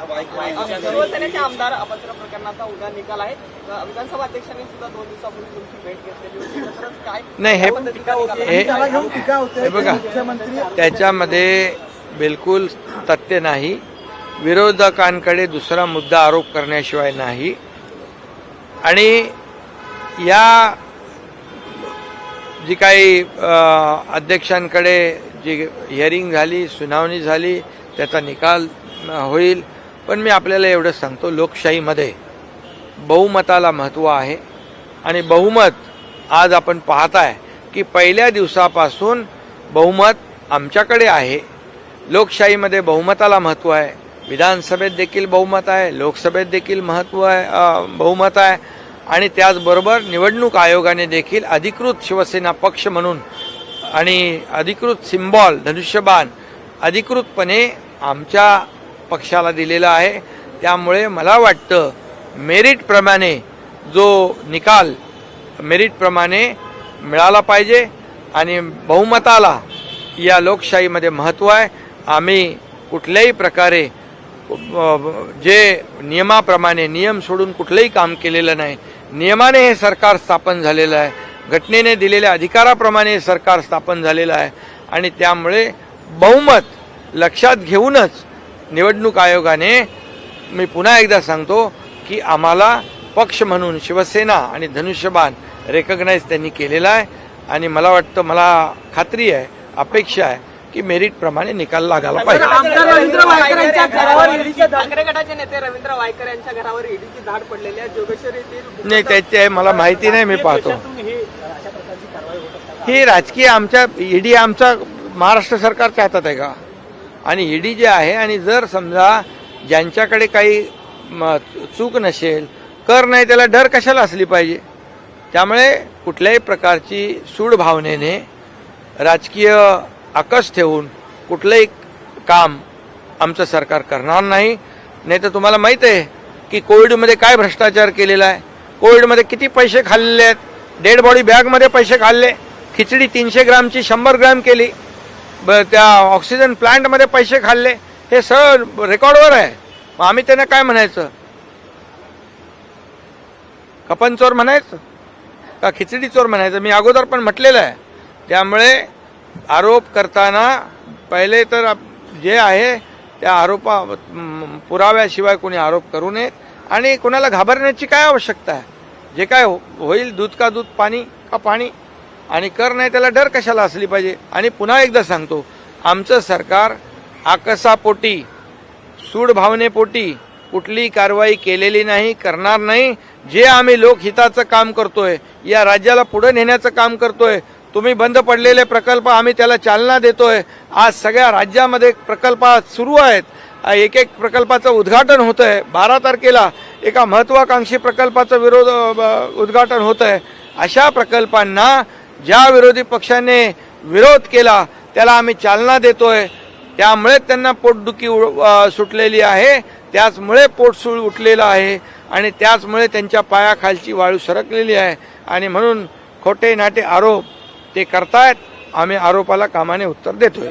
शिवसेनेचे आमदार अभद्र प्रकरणाचा उद्या निकाल आहे. विधानसभा अध्यक्षांनी सुद्धा दोन दिवसापूर्वी तुमची भेट घेतलेली होती. काय नाही, हे-? हे हे बघा मुख्यमंत्री. त्याच्यामध्ये बिलकुल तथ्य नाही. विरोधकांकडे दुसरा मुद्दा आरोप करण्याशिवाय नाही. आणि या जी काही अध्यक्षांकडे जी हिअरिंग झाली सुनावणी झाली त्याचा निकाल होईल. पण मी आपल्याला एवढं सांगतो लोकशाहीमध्ये बहुमताला महत्त्व आहे. आणि बहुमत आज आपण पाहताय की पहिल्या दिवसापासून बहुमत आमच्याकडे आहे. लोकशाहीमध्ये बहुमताला महत्त्व आहे. विधानसभेत देखील बहुमत आहे लोकसभेत देखील महत्त्व आहे बहुमत आहे. आणि त्याचबरोबर निवडणूक आयोगाने देखील अधिकृत शिवसेना पक्ष म्हणून आणि अधिकृत सिम्बॉल धनुष्यबाण अधिकृतपणे आमच्या पक्षाला दिलेला आहे. त्यामुळे मला वाटतं मेरिटप्रमाणे जो निकाल मेरिटप्रमाणे मिळाला पाहिजे आणि बहुमताला या लोकशाहीमध्ये महत्त्व आहे. आम्ही कुठल्याही प्रकारे जे नियमाप्रमाणे नियम सोडून कुठलंही काम केलेलं नाही. नियमाने हे सरकार स्थापन झालेलं आहे. घटनेने दिलेल्या अधिकाराप्रमाणे हे सरकार स्थापन झालेलं आहे. आणि त्यामुळे बहुमत लक्षात घेऊनच निवडणूक आयोगाने मी पुन्हा एकदा सांगतो की आम्हाला पक्ष म्हणून शिवसेना आणि धनुष्यबाण रेकग्नाईज त्यांनी केलेला आहे. आणि मला वाटतं मला खात्री आहे अपेक्षा आहे की मेरिटप्रमाणे निकाल लागायला पाहिजे. आमदार रवींद्र वायकर यांच्या घरावर ईडीची ठाकरे गटाचे नेते रवींद्र वायकर यांच्या घरावर ईडीची धाड पडलेली आहे. जोगेश्वरी येथील नाही त्याचे मला माहिती नाही मी पाहतो. ही राजकीय आमच्या ईडी आमचा महाराष्ट्र सरकारच्या हातात आहे का? आणि ईडी जे आहे आणि जर समजा ज्यांच्याकडे काही चूक नसेल कर नाही त्याला डर कशाला असली पाहिजे? त्यामुळे कुठल्याही प्रकारची सूड भावनेने राजकीय आकस ठेवून कुठलंही काम आमचं सरकार करणार नाही. नाही तर तुम्हाला माहीत आहे की कोविडमध्ये काय भ्रष्टाचार केलेला आहे. कोविडमध्ये किती पैसे खाल्लेले आहेत. डेड बॉडी बॅगमध्ये पैसे खाल्ले. खिचडी तीनशे ग्रामची शंभर ग्राम केली. ब त्या ऑक्सिजन प्लांटमध्ये पैसे खाल्ले. हे सगळं रेकॉर्डवर आहे. मग आम्ही त्यांना काय म्हणायचं? कपन चोर म्हणायचं? का खिचडी चोर म्हणायचं? मी अगोदर पण म्हटलेलं आहे. त्यामुळे आरोप करताना पहिले तर जे आहे त्या आरोपा पुराव्याशिवाय कोणी आरोप करू नयेत. आणि कोणाला घाबरण्याची काय आवश्यकता आहे? जे काय हो- होईल दूध का दूध पाणी का पाणी? आणि कर नाही त्याला डर कशाला असली पाहिजे? आणि पुन्हा एकदा सांगतो आमचं सरकार आकसापोटी सूडभावनेपोटी कुठली कारवाई केलेली नाही करणार नाही. जे आम्ही लोकहिताचं काम करतोय या राज्याला पुढे नेण्याचं काम करतोय तुम्ही बंद पडलेले प्रकल्प आम्ही त्याला चालना देतोय. आज सगळ्या राज्यामध्ये प्रकल्प सुरू आहेत. एक एक प्रकल्पाचं उद्घाटन होतं आहे बारा तारखेला एका महत्वाकांक्षी प्रकल्पाचं विरोध उद्घाटन होतं आहे अशा प्रकल्पांना ज्या विरोधी पक्षाने विरोध केला त्याला आम्ही चालना देतोय. त्यामुळे त्यांना पोटदुखी उ- सुटलेली आहे. त्याचमुळे पोटसूळ उठलेलं आहे आणि त्याचमुळे त्यांच्या पायाखालची वाळू सरकलेली आहे. आणि म्हणून खोटे नाटे आरोप ते करतायत. आम्ही आरोपाला कामाने उत्तर देतोय.